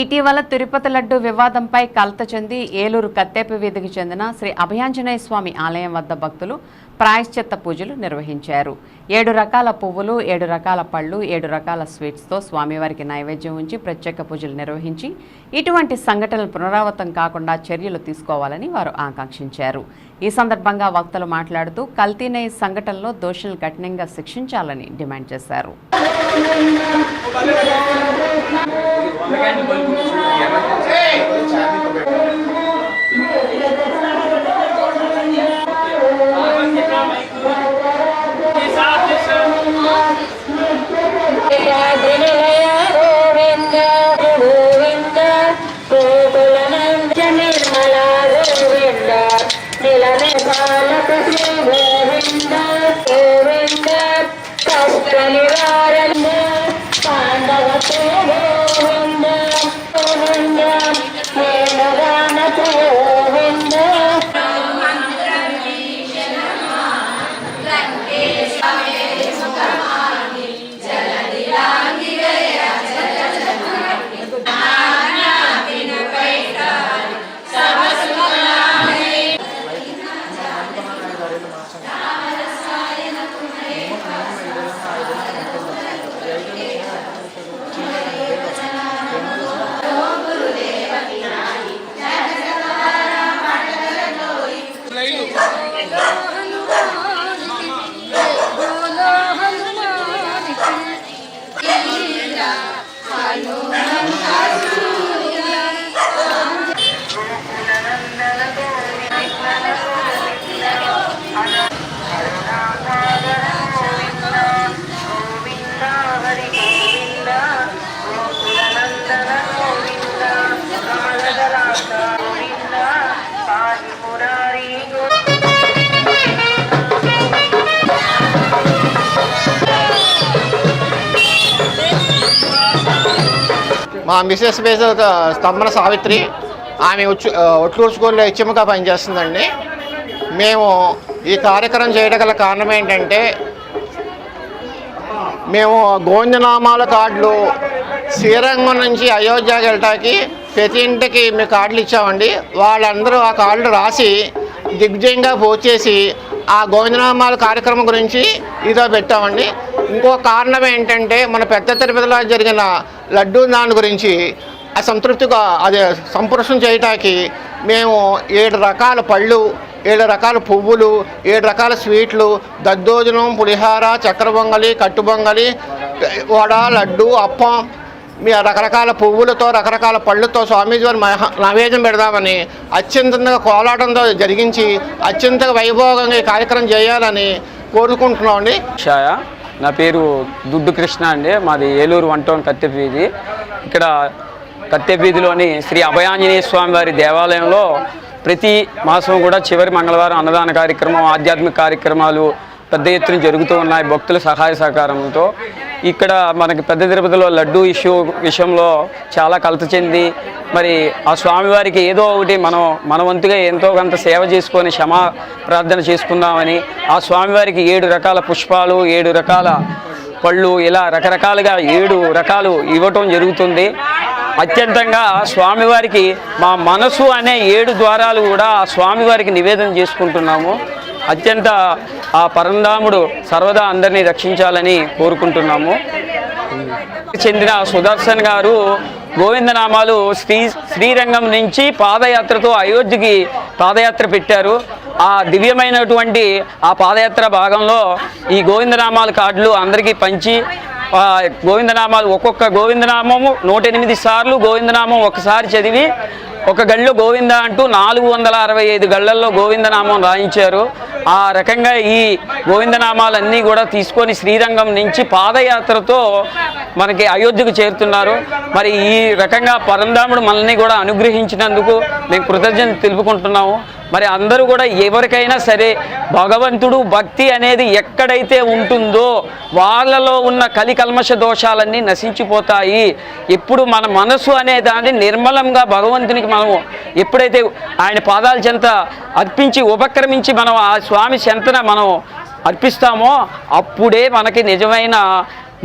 ఇటీవల తిరుపతి లడ్డు వివాదంపై కలత చెంది ఏలూరు కత్తేప వీధికి చెందిన శ్రీ అభయాంజనేయ స్వామి ఆలయం వద్ద భక్తులు ప్రాయశ్చిత్త పూజలు నిర్వహించారు. ఏడు రకాల పువ్వులు ఏడు రకాల పళ్ళు ఏడు రకాల స్వీట్స్తో స్వామివారికి నైవేద్యం ఉంచి ప్రత్యేక పూజలు నిర్వహించి ఇటువంటి సంఘటనలు పునరావృతం కాకుండా చర్యలు తీసుకోవాలని వారు ఆకాంక్షించారు. ఈ సందర్భంగా వక్తలు మాట్లాడుతూ కల్తీనే సంఘటనలో దోషులను కఠినంగా శిక్షించాలని డిమాండ్ చేశారు. నిలమే బాలక శ్రీ గోవింద గోవింద మా మిసెస్ పేరు స్తంభన సావిత్రి ఆమె ఉచ్చు ఒట్లూరు స్కూల్లో హెచ్ఎంగా పనిచేస్తుందండి. మేము ఈ కార్యక్రమం చేయడం గల కారణం ఏంటంటే మేము గోంజనామాల కార్డులు శ్రీరంగం నుంచి అయోధ్యకి వెళ్ళటానికి ప్రతి ఇంటికి మేము కార్డులు ఇచ్చామండి. వాళ్ళందరూ ఆ కార్డులు రాసి దిగ్విజయంగా పోచేసి ఆ గోవిందనామాల కార్యక్రమం గురించి ఇదో పెట్టామండి. ఇంకో కారణం ఏంటంటే మన పెద్ద తిరుపతిలో జరిగిన లడ్డూ దాని గురించి అసంతృప్తిగా అదే సంపురుషం చేయటానికి మేము ఏడు రకాల పళ్ళు ఏడు రకాల పువ్వులు ఏడు రకాల స్వీట్లు దద్దోజనం పులిహార చక్కెర బొంగలి కట్టుబొంగలి వడ లడ్డు అప్పం మీ రకరకాల పువ్వులతో రకరకాల పళ్ళుతో స్వామీజీ వారి మహా నైవేద్యం పెడదామని అత్యంతంగా కోలాటంతో జరిగించి అత్యంత వైభోగంగా ఈ కార్యక్రమం చేయాలని కోరుకుంటున్నామండి. ఛాయ నా పేరు దుడ్డు కృష్ణ అండి. మాది ఏలూరు వన్ టౌన్ కత్తెపీధి ఇక్కడ కత్తెపీధిలోని శ్రీ అభయాంజనేయ స్వామి వారి దేవాలయంలో ప్రతి మాసం కూడా చివరి మంగళవారం అన్నదాన కార్యక్రమం ఆధ్యాత్మిక కార్యక్రమాలు పెద్ద ఎత్తున జరుగుతూ ఉన్నాయి భక్తుల సహాయ సహకారంతో. ఇక్కడ మనకి పెద్ద తిరుపతిలో లడ్డు ఇష్యూ విషయంలో చాలా కలత చెంది మరి ఆ స్వామివారికి ఏదో ఒకటి మనం మన వంతుగా ఎంతో కొంత సేవ చేసుకొని క్షమా ప్రార్థన చేసుకుందామని ఆ స్వామివారికి ఏడు రకాల పుష్పాలు ఏడు రకాల పళ్ళు ఇలా రకరకాలుగా ఏడు రకాలు ఇవ్వటం జరుగుతుంది. అత్యంతంగా స్వామివారికి మా మనసు అనే ఏడు ద్వారాలు కూడా ఆ స్వామివారికి నివేదన చేసుకుంటున్నాము. అత్యంత ఆ పరంధాముడు సర్వదా అందరినీ రక్షించాలని కోరుకుంటున్నాము. చెందిన సుదర్శన్ గారు గోవిందనామాలు శ్రీ శ్రీరంగం నుంచి పాదయాత్రతో అయోధ్యకి పాదయాత్ర పెట్టారు. ఆ దివ్యమైనటువంటి ఆ పాదయాత్ర భాగంలో ఈ గోవిందనామాల కార్డులు అందరికీ పంచి గోవిందనామాలు ఒక్కొక్క గోవిందనామము నూట ఎనిమిది సార్లు గోవిందనామం ఒకసారి చదివి ఒక గళ్ళు గోవింద అంటూ నాలుగు వందల అరవై ఐదు గళ్ళల్లో గోవిందనామం రాయించారు. ఆ రకంగా ఈ గోవిందనామాలన్నీ కూడా తీసుకొని శ్రీరంగం నుంచి పాదయాత్రతో మనకి అయోధ్యకు చేరుతున్నారు. మరి ఈ రకంగా పరంధాముడు మనల్ని కూడా అనుగ్రహించినందుకు మేము కృతజ్ఞత తెలుపుకుంటున్నాము. మరి అందరూ కూడా ఎవరికైనా సరే భగవంతుడు భక్తి అనేది ఎక్కడైతే ఉంటుందో వాళ్ళలో ఉన్న కలికల్మష దోషాలన్నీ నశించిపోతాయి. ఎప్పుడు మన మనసు అనే దాన్ని నిర్మలంగా భగవంతునికి మనము ఎప్పుడైతే ఆయన పాదాల చెంత అర్పించి ఉపక్రమించి మనం ఆ స్వామి చెంతన మనం అర్పిస్తామో అప్పుడే మనకి నిజమైన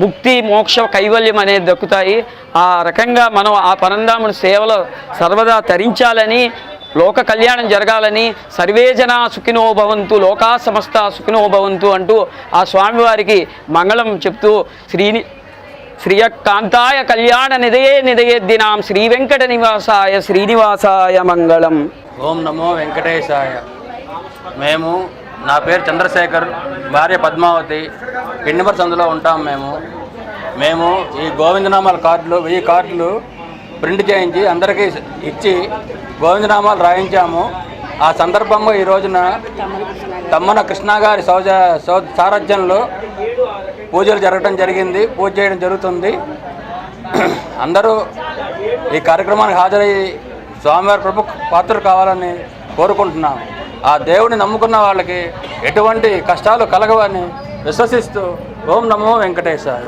ముక్తి మోక్ష కైవల్యం అనేది దక్కుతాయి. ఆ రకంగా మనం ఆ పరంధాముని సేవలో సర్వదా తరించాలని లోక కళ్యాణం జరగాలని సర్వే జన సుఖినో భవంతు లోకా సమస్త సుఖినో భవంతు అంటూ ఆ స్వామివారికి మంగళం చెప్తూ శ్రీని శ్రీయకాంతాయ కళ్యాణ నిదయే నిదయేద్దినాం శ్రీ వెంకట నివాసాయ శ్రీనివాసాయ మంగళం. ఓం నమో వెంకటేశాయ. మేము నా పేరు చంద్రశేఖర్ భార్య పద్మావతి పిండిమర్ సందులో ఉంటాం మేము. మేము ఈ గోవిందనామాల కార్డులు వెయ్యి కార్డులు ప్రింట్ చేయించి అందరికీ ఇచ్చి గోవిందనామాలు రాయించాము. ఆ సందర్భంగా ఈ రోజున తమ్మన కృష్ణ గారి సౌజ సౌ సారథ్యంలో పూజలు జరగడం జరిగింది. పూజ చేయడం జరుగుతుంది. అందరూ ఈ కార్యక్రమానికి హాజరై స్వామివారి ప్రభు పాత్ర కావాలని కోరుకుంటున్నాం ఆ దేవుని నమ్ముకున్న వాళ్ళకి ఎటువంటి కష్టాలు కలగవని విశ్వసిస్తూ ఓం నమో వెంకటేశాయ.